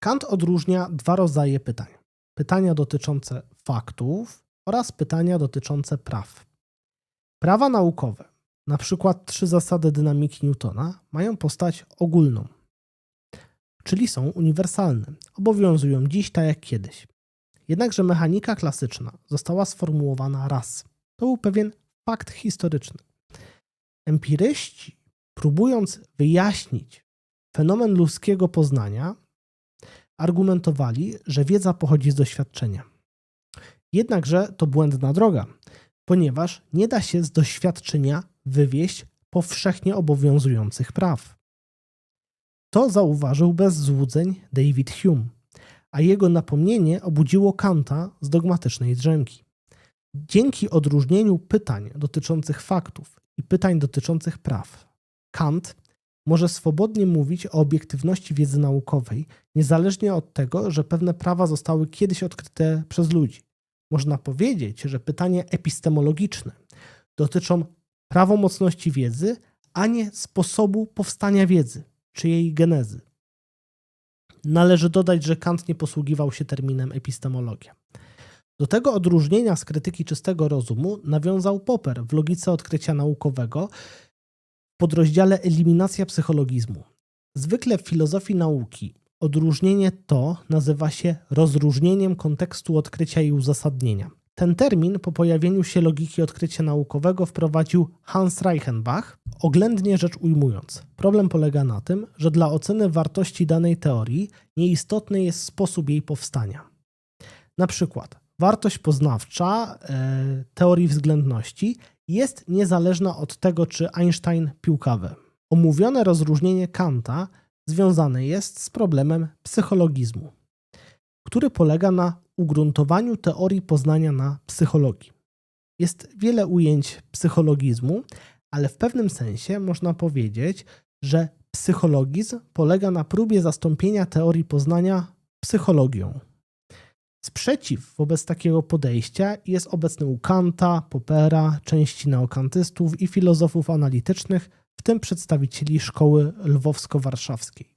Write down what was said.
Kant odróżnia dwa rodzaje pytań: pytania dotyczące faktów oraz pytania dotyczące praw. Prawa naukowe, na przykład trzy zasady dynamiki Newtona, mają postać ogólną, czyli są uniwersalne, obowiązują dziś tak jak kiedyś. Jednakże mechanika klasyczna została sformułowana raz. To był pewien fakt historyczny. Empiryści, próbując wyjaśnić fenomen ludzkiego poznania, argumentowali, że wiedza pochodzi z doświadczenia. Jednakże to błędna droga, ponieważ nie da się z doświadczenia wywieść powszechnie obowiązujących praw. To zauważył bez złudzeń David Hume, a jego napomnienie obudziło Kanta z dogmatycznej drzemki. Dzięki odróżnieniu pytań dotyczących faktów i pytań dotyczących praw, Kant może swobodnie mówić o obiektywności wiedzy naukowej, niezależnie od tego, że pewne prawa zostały kiedyś odkryte przez ludzi. Można powiedzieć, że pytania epistemologiczne dotyczą prawomocności wiedzy, a nie sposobu powstania wiedzy czy jej genezy. Należy dodać, że Kant nie posługiwał się terminem epistemologia. Do tego odróżnienia z krytyki czystego rozumu nawiązał Popper w logice odkrycia naukowego podrozdziale Eliminacja psychologizmu. Zwykle w filozofii nauki odróżnienie to nazywa się rozróżnieniem kontekstu odkrycia i uzasadnienia. Ten termin po pojawieniu się logiki odkrycia naukowego wprowadził Hans Reichenbach, oględnie rzecz ujmując. Problem polega na tym, że dla oceny wartości danej teorii nieistotny jest sposób jej powstania. Na przykład wartość poznawcza e, teorii względności jest niezależna od tego, czy Einstein pił kawę. Omówione rozróżnienie Kanta związane jest z problemem psychologizmu, który polega na ugruntowaniu teorii poznania na psychologii. Jest wiele ujęć psychologizmu, ale w pewnym sensie można powiedzieć, że psychologizm polega na próbie zastąpienia teorii poznania psychologią. Sprzeciw wobec takiego podejścia jest obecny u Kanta, Popera, części neokantystów i filozofów analitycznych, w tym przedstawicieli szkoły lwowsko-warszawskiej.